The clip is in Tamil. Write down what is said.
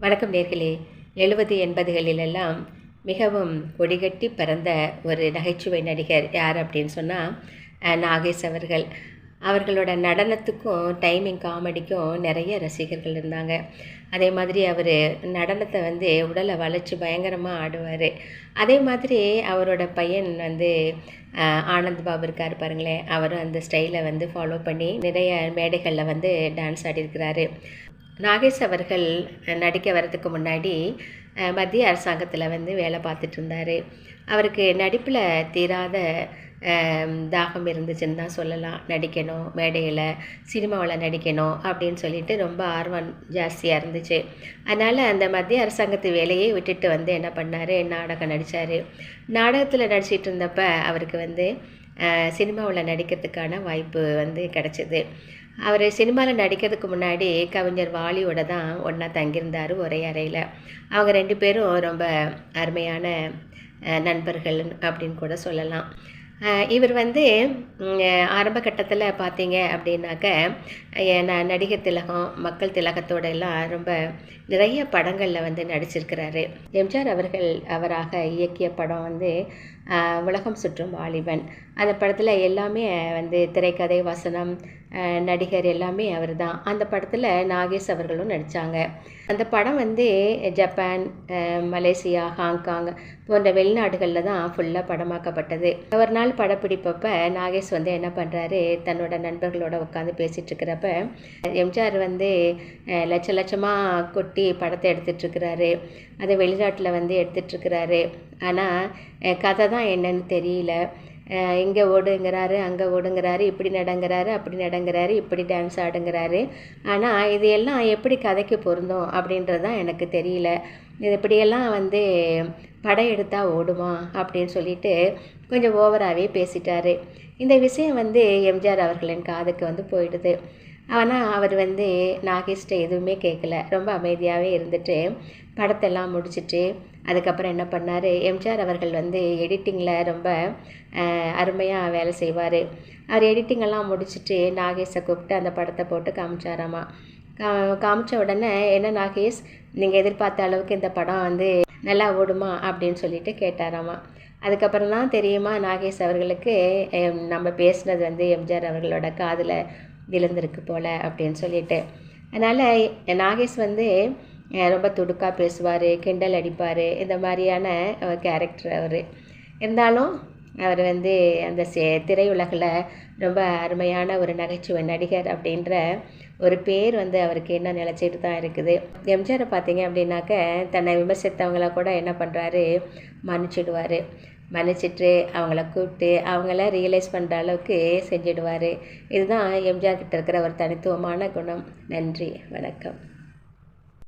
வணக்கம் நேர்களே. எழுபது எண்பதுகளிலெல்லாம் மிகவும் கொடிகட்டி பறந்த ஒரு நகைச்சுவை நடிகர் யார் அப்படின்னு சொன்னால் நாகேஷ் அவர்கள். அவர்களோட நடனத்துக்கும் டைமிங் காமெடிக்கும் நிறைய ரசிகர்கள் இருந்தாங்க. அதே மாதிரி அவர் நடனத்தை வந்து உடலை வளைச்சி பயங்கரமாக ஆடுவார். அதே மாதிரி அவரோட பையன் வந்து ஆனந்த் பாபு இருக்கார் பாருங்களேன். அவரும் அந்த ஸ்டைலை வந்து ஃபாலோ பண்ணி நிறைய மேடைகளில் வந்து டான்ஸ் ஆடியிருக்கிறாரு. நாகேஷ் அவர்கள் நடிக்க வர்றதுக்கு முன்னாடி மத்திய அரசாங்கத்தில் வந்து வேலை பார்த்துட்டு இருந்தார். அவருக்கு நடிப்பில் தீராத தாகம் இருந்துச்சுன்னு தான் சொல்லலாம். நடிக்கணும் மேடையில் சினிமாவில் நடிக்கணும் அப்படின்னு சொல்லிட்டு ரொம்ப ஆர்வம் ஜாஸ்தியாக இருந்துச்சு. அதனால் அந்த மத்திய அரசாங்கத்து வேலையை விட்டுட்டு வந்து என்ன பண்ணார்? நாடகம் நடித்தார் நாடகத்தில் நடிச்சிட்டு இருந்தப்ப அவருக்கு வந்து சினிமாவில் நடிக்கிறதுக்கான வாய்ப்பு வந்து கிடச்சிது. அவர் சினிமாவில் நடிக்கிறதுக்கு முன்னாடி கவிஞர் வாலியோட தான் ஒன்றா தங்கியிருந்தார் ஒரே அறையில். அவங்க ரெண்டு பேரும் ரொம்ப அருமையான நண்பர்கள் அப்படின்னு கூட சொல்லலாம். இவர் வந்து ஆரம்ப கட்டத்தில் பார்த்தீங்க அப்படின்னாக்க நான் நடிகர் திலகம் மக்கள் திலகத்தோட எல்லாம் ரொம்ப நிறைய படங்களில் வந்து நடிச்சிருக்கிறாரு. எம்ஜிஆர் அவர்கள் அவராக இயக்கிய படம் வந்து உலகம் சுற்றும் வாலிபன். அந்த படத்தில் எல்லாமே வந்து திரைக்கதை வசனம் நடிகர் எல்லாமே அவர் தான் அந்த படத்தில் நாகேஷ் அவர்களும் நடித்தாங்க அந்த படம் வந்து ஜப்பான் மலேசியா ஹாங்காங் போன்ற வெளிநாடுகளில் தான் ஃபுல்லாக படமாக்கப்பட்டது. ஒரு நாள் படப்பிடிப்பப்ப நாகேஷ் வந்து என்ன பண்ணுறாரு தன்னோட நண்பர்களோட உட்காந்து பேசிகிட்டு இருக்கிறப்ப எம்ஜிஆர் வந்து லட்ச லட்சமாக கொட்டி படத்தை எடுத்துகிட்ருக்கிறாரு அதை வெளிநாட்டில் வந்து எடுத்துகிட்ருக்கிறாரு ஆனால் கதை தான் என்னன்னு தெரியல. இங்கே ஓடுங்கிறாரு அங்கே ஓடுங்கிறாரு இப்படி நடங்கிறாரு அப்படி நடங்கிறாரு இப்படி டான்ஸ் ஆடுங்கிறாரு. ஆனால் இது எல்லாம் எப்படி கதைக்கு பொருந்தும் அப்படின்றது தான் எனக்கு தெரியல. இது இப்படியெல்லாம் வந்து படம் எடுத்தால் ஓடுமா அப்படின்னு சொல்லிட்டு கொஞ்சம் ஓவராகவே பேசிட்டாரு. இந்த விஷயம் வந்து எம்ஜிஆர் அவர்களின் காதுக்கு வந்து போயிடுது. ஆனால் அவர் வந்து நாகேஷ்ட எதுவுமே கேட்கல ரொம்ப அமைதியாகவே இருந்துட்டு படத்தெல்லாம் முடிச்சிட்டு அதுக்கப்புறம் என்ன பண்ணார்? எம்ஜிஆர் அவர்கள் வந்து எடிட்டிங்கில் ரொம்ப அருமையாக வேலை செய்வார். அவர் எடிட்டிங் எல்லாம் முடிச்சிட்டு நாகேஷை கூப்பிட்டு அந்த படத்தை போட்டு காமிச்சாராமா. கா காமிச்ச உடனே என்ன நாகேஷ் நீங்கள் எதிர்பார்த்த அளவுக்கு இந்த படம் வந்து நல்லா ஓடுமா? அப்படின்னு சொல்லிட்டு கேட்டாராமா. அதுக்கப்புறம் தான் தெரியுமா நாகேஷ் அவர்களுக்கு நம்ம பேசுனது வந்து எம்ஜிஆர் அவர்களோட காதில் விழுந்திருக்கு போல அப்படின்னு சொல்லிட்டு. அதனால் நாகேஷ் வந்து ரொம்ப துடுக்காக பேசுவார் கிண்டல் அடிப்பார் இந்த மாதிரியான கேரக்டர் அவர். இருந்தாலும் அவர் வந்து அந்த சே- திரையுலகில் ரொம்ப அருமையான ஒரு நகைச்சுவை நடிகர் அப்படின்ற ஒரு பேர் வந்து அவருக்கு என்ன நிலச்சிட்டு தான் இருக்குது. எம்ஜிஆரை பார்த்தீங்க அப்படின்னாக்க தன்னை விமர்சித்தவங்கள கூட என்ன பண்ணுறாரு மன்னிச்சிடுவார். மன்னிச்சிட்டு அவங்கள கூப்பிட்டு அவங்கள ரியலைஸ் பண்ணுற அளவுக்கு செஞ்சிடுவார். இதுதான் எம்ஜிஆர் கிட்ட இருக்கிற ஒரு தனித்துவமான குணம். நன்றி வணக்கம்.